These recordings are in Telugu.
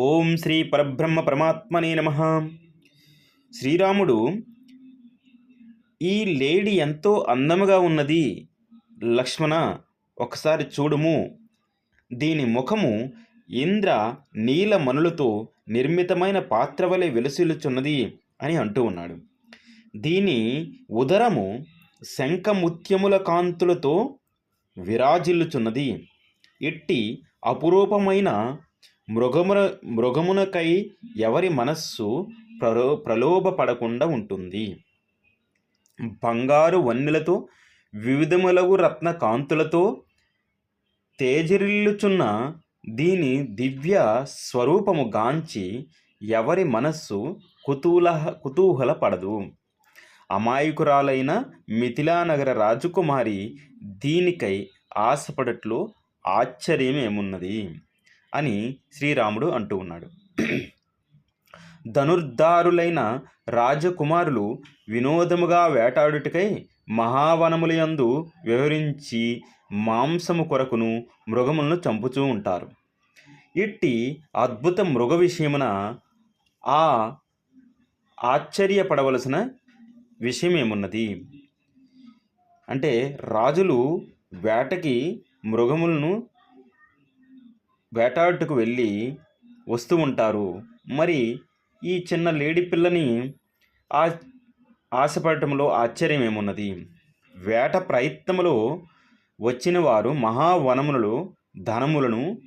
ఓం శ్రీ పరబ్రహ్మ పరమాత్మనే నమ. శ్రీరాముడు ఈ లేడీ ఎంతో అందముగా ఉన్నది. లక్ష్మణ ఒకసారి చూడుము. దీని ముఖము ఇంద్ర నీల మనులతో నిర్మితమైన పాత్ర వలె వెలుసిల్లుచున్నది అని అంటూ ఉన్నాడు. దీని ఉదరము శంఖముత్యముల కాంతులతో విరాజిల్లుచున్నది. ఇట్టి అపురూపమైన మృగమున మృగమునకై ఎవరి మనస్సు ప్రలో ప్రలోభపడకుండా ఉంటుంది. బంగారు వన్నెలతో వివిధములగు రత్న కాంతులతో తేజరిల్లుచున్న దీని దివ్య స్వరూపము గాంచి ఎవరి మనస్సు కుతూహల పడదు అమాయకురాలైన మిథిలానగర రాజకుమారి దీనికై ఆశపడట్లు ఆశ్చర్యమేమున్నది. అని శ్రీరాముడు అంటూ ఉన్నాడు. ధనుర్ధారులైన రాజకుమారులు వినోదముగా వేటాడుటకై మహావనములయందు వివరించి మాంసము కొరకును మృగములను చంపుతూ ఉంటారు. ఇట్టి అద్భుత మృగ విషయమున ఆ ఆశ్చర్యపడవలసిన విషయమేమున్నది? అంటే రాజులు వేటకి మృగములను వేటాడుటకు వెళ్ళి వస్తూ ఉంటారు. మరి ఈ చిన్న లేడీ పిల్లని ఆ ఆశపడటంలో ఆశ్చర్యం ఏమున్నది వేట ప్రయత్నములో వచ్చిన వారు మహావనములలో ధనములను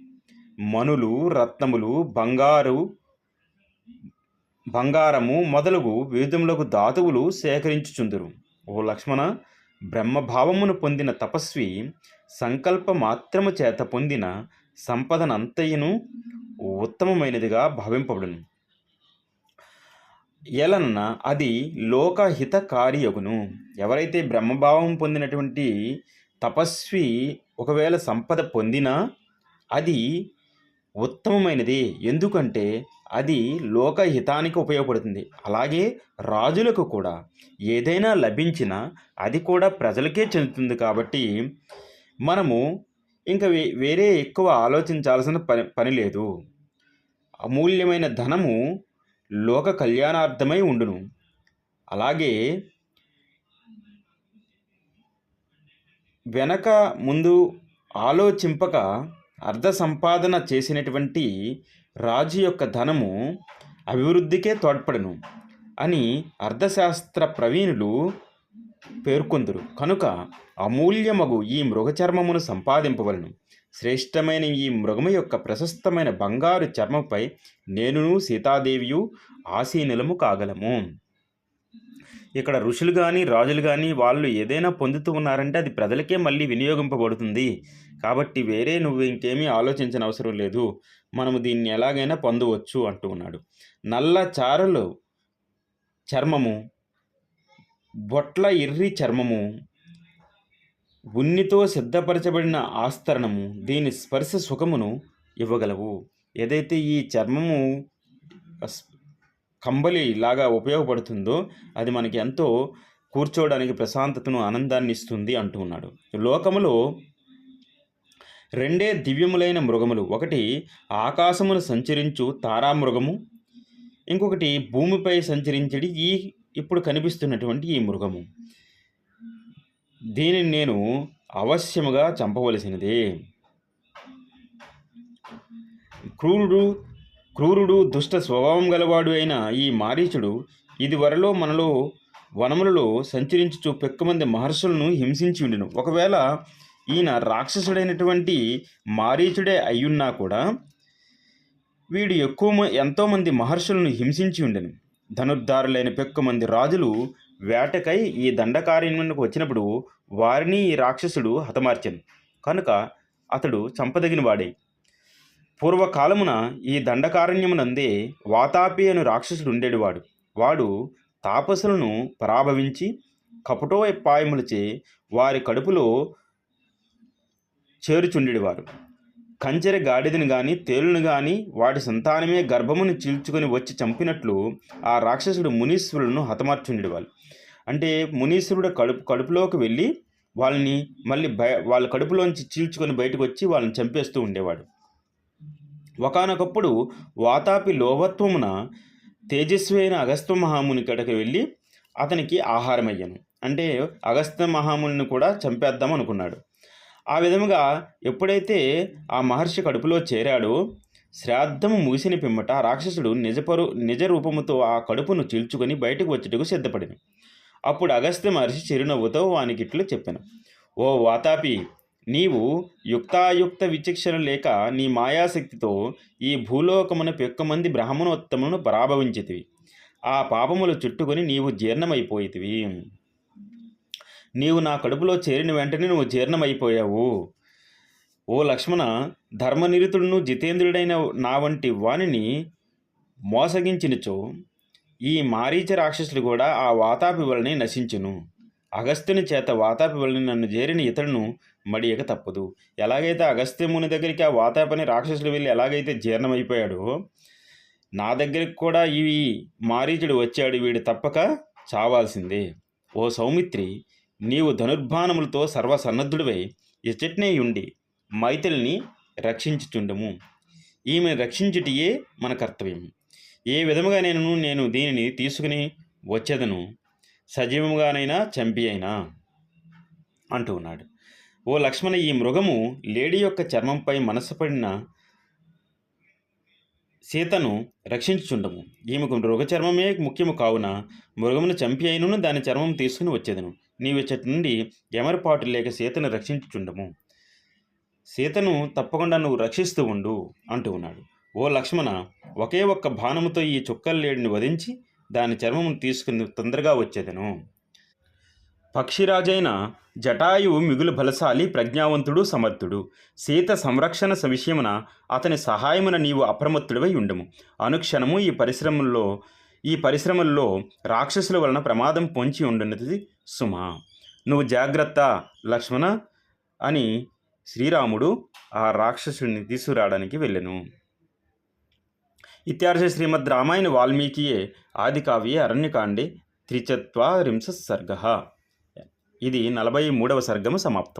మనులు రత్నములు బంగారు బంగారము మొదలగు వివిధములకు ధాతువులు సేకరించుచుందురు. ఓ లక్ష్మణ బ్రహ్మభావమును పొందిన తపస్వి సంకల్ప మాత్రము చేత పొందిన సంపదనంతయును ఉత్తమమైనదిగా భావింపబడును. ఎలన్న అది లోకహితకారియగును. ఎవరైతే బ్రహ్మభావం పొందినటువంటి తపస్వి ఒకవేళ సంపద పొందినా అది ఉత్తమమైనది. ఎందుకంటే అది లోకహితానికి ఉపయోగపడుతుంది. అలాగే రాజులకు కూడా. ఏదైనా లభించినా అది కూడా ప్రజలకే చెందుతుంది కాబట్టి మనము ఇంకా వే వేరే ఎక్కువ ఆలోచించాల్సిన పని పని లేదు. అమూల్యమైన ధనము లోక కళ్యాణార్థమై ఉండును. అలాగే వెనక ముందు ఆలోచింపక అర్ధ సంపాదన చేసినటువంటి రాజు యొక్క ధనము అభివృద్ధికే తోడ్పడను అని అర్థశాస్త్ర ప్రవీణులు పేర్కొందురు. కనుక అమూల్యమగు ఈ మృగచర్మమును సంపాదింపవలను. శ్రేష్టమైన ఈ మృగము యొక్క ప్రశస్తమైన బంగారు చర్మపై నేనును సీతాదేవియు ఆసీనులము కాగలము. ఇక్కడ ఋషులు కానీ రాజులు కానీ వాళ్ళు ఏదైనా పొందుతూ ఉన్నారంటే అది ప్రజలకే మళ్ళీ వినియోగింపబడుతుంది. కాబట్టి వేరే నువ్వు ఇంకేమీ ఆలోచించిన అవసరం లేదు. మనము దీన్ని ఎలాగైనా పొందవచ్చు అంటూ ఉన్నాడు. నల్ల చారలు చర్మము బొట్ల ఎర్రి చర్మము ఉన్నితో సిద్ధపరచబడిన ఆస్తరణము దీని స్పర్శ సుఖమును ఇవ్వగలవు. ఏదైతే ఈ చర్మము కంబలి లాగా ఉపయోగపడుతుందో అది మనకి ఎంతో కూర్చోవడానికి ప్రశాంతతను ఆనందాన్ని ఇస్తుంది అంటూ ఉన్నాడు. లోకములో రెండే దివ్యములైన మృగములు ఒకటి ఆకాశమును సంచరించు తారామృగము ఇంకొకటి భూమిపై సంచరించడి ఈ ఇప్పుడు కనిపిస్తున్నటువంటి ఈ మృగము. దీనిని నేను అవశ్యముగా చంపవలసినదే. క్రూరుడు క్రూరుడు దుష్ట స్వభావం గలవాడు అయిన ఈ మారీచుడు ఇదివరలో మనలో వనములలో సంచరించుచు పెక్కుమంది మహర్షులను హింసించి ఉండును. ఒకవేళ ఈయన రాక్షసుడైనటువంటి మారీచుడే అయ్యున్నా కూడా వీడు ఎక్కువ మ- ఎంతోమంది మహర్షులను హింసించి ఉండెను. ధనుర్ధారులైన పెక్కుమంది రాజులు వేటకై ఈ దండకారణ్యమునకు వచ్చినప్పుడు వారిని ఈ రాక్షసుడు హతమార్చను. కనుక అతడు చంపదగిన వాడే పూర్వకాలమున ఈ దండకారణ్యమునందే వాతాపి అను రాక్షసుడు ఉండేవాడు. వాడు తాపసులను పరాభవించి కపటోపాయములచే వారి కడుపులో చేరుచుండేవారు. కంచెర గాడిదని గాని తేలును గాని వాటి సంతానమే గర్భమును చీల్చుకొని వచ్చి చంపినట్లు ఆ రాక్షసుడు మునీశ్వరులను హతమార్చుండేవాళ్ళు అంటే మునీశ్వరుడు కడుపు కడుపులోకి వెళ్ళి వాళ్ళని మళ్ళీ బయ వాళ్ళ కడుపులోంచి చీల్చుకొని బయటకు వచ్చి వాళ్ళని చంపేస్తూ ఉండేవాడు. ఒకానొకప్పుడు వాతాపి లోభత్వమున తేజస్వి అయిన అగస్త్య మహాముని కడకు వెళ్ళి అతనికి ఆహారమయ్యాను. అంటే అగస్త్య మహాముని కూడా చంపేద్దాం అనుకున్నాడు ఆ విధముగా ఎప్పుడైతే ఆ మహర్షి కడుపులో చేరాడో శ్రాద్ధము ముగిసిన పిమ్మట రాక్షసుడు నిజపరు నిజ రూపముతో ఆ కడుపును చీల్చుకొని బయటకు వచ్చుటకు సిద్ధపడిను. అప్పుడు అగస్త్య మహర్షి చిరునవ్వుతో వానికిట్లు చెప్పాను. ఓ వాతాపి నీవు యుక్తాయుక్త విచక్షణ లేక నీ మాయాశక్తితో ఈ భూలోకమున పెక్క బ్రాహ్మణోత్తమును బ్రాహ్మణోత్తములను పరాభవించితివి. ఆ పాపములు చుట్టుకొని నీవు జీర్ణమైపోయితివి. నీవు నా కడుపులో చేరిన వెంటనే నువ్వు జీర్ణమైపోయావు. ఓ లక్ష్మణ ధర్మనిరుతుడును జితేంద్రుడైన నా వంటి వాణిని మోసగించినచో ఈ మారీచ రాక్షసులు కూడా ఆ వాతాపి వలనే నశించును. అగస్త్యుని చేత వాతాపి వలని నన్ను చేరిన ఇతడును మడియక తప్పదు. ఎలాగైతే అగస్త్యముని దగ్గరికి ఆ వాతాపని రాక్షసులు వెళ్ళి ఎలాగైతే జీర్ణమైపోయాడో నా దగ్గరికి కూడా ఈ మారీచుడు వచ్చాడు. వీడు తప్పక చావాల్సిందే. ఓ సౌమిత్రి నీవు ధనుర్బాణములతో సర్వసన్నద్ధుడివై ఇచ్చట్నే ఉండి మైథిలిని రక్షించుచుండము. ఈమెను రక్షించుటియే మన కర్తవ్యం. ఏ విధముగా నేను నేను దీనిని తీసుకుని వచ్చేదను? సజీవముగానైనా చంపి అయినా? అంటూ ఉన్నాడు. ఓ లక్ష్మణ ఈ మృగము లేడీ యొక్క చర్మంపై మనసు పడిన సీతను రక్షించుచుండము. ఈమెకు మృగ చర్మమే ముఖ్యము కావున మృగమును చంపి అయినను దాని చర్మం తీసుకుని వచ్చేదను. నీవిచ్చటి నుండి ఎమరపాటు లేక సీతను రక్షించుచుండము. సీతను తప్పకుండా నువ్వు రక్షిస్తూ ఉండు అంటూ ఉన్నాడు. ఓ లక్ష్మణ ఒకే ఒక్క బాణముతో ఈ చుక్కల్లేడిని వధించి దాని చర్మమును తీసుకుని తొందరగా వచ్చేదను. పక్షిరాజైన జటాయువు మిగులు బలశాలి ప్రజ్ఞావంతుడు సమర్థుడు. సీత సంరక్షణ విషయమున అతని సహాయమున నీవు అప్రమత్తుడివై ఉండము. అనుక్షణము ఈ పరిశ్రమల్లో ఈ పరిశ్రమల్లో రాక్షసుల వలన ప్రమాదం పొంచి ఉండున్నది సుమ. నువ్వు జాగ్రత్త లక్ష్మణ అని శ్రీరాముడు ఆ రాక్షసుడిని తీసుకురావడానికి వెళ్ళెను. ఇత్యార్ష శ్రీమద్ రామాయణ వాల్మీకియే ఆదికావ్యే అరణ్యకాండే త్రిచత్వారింశ సర్గ. ఇది నలభై మూడవ సర్గము సమాప్తం.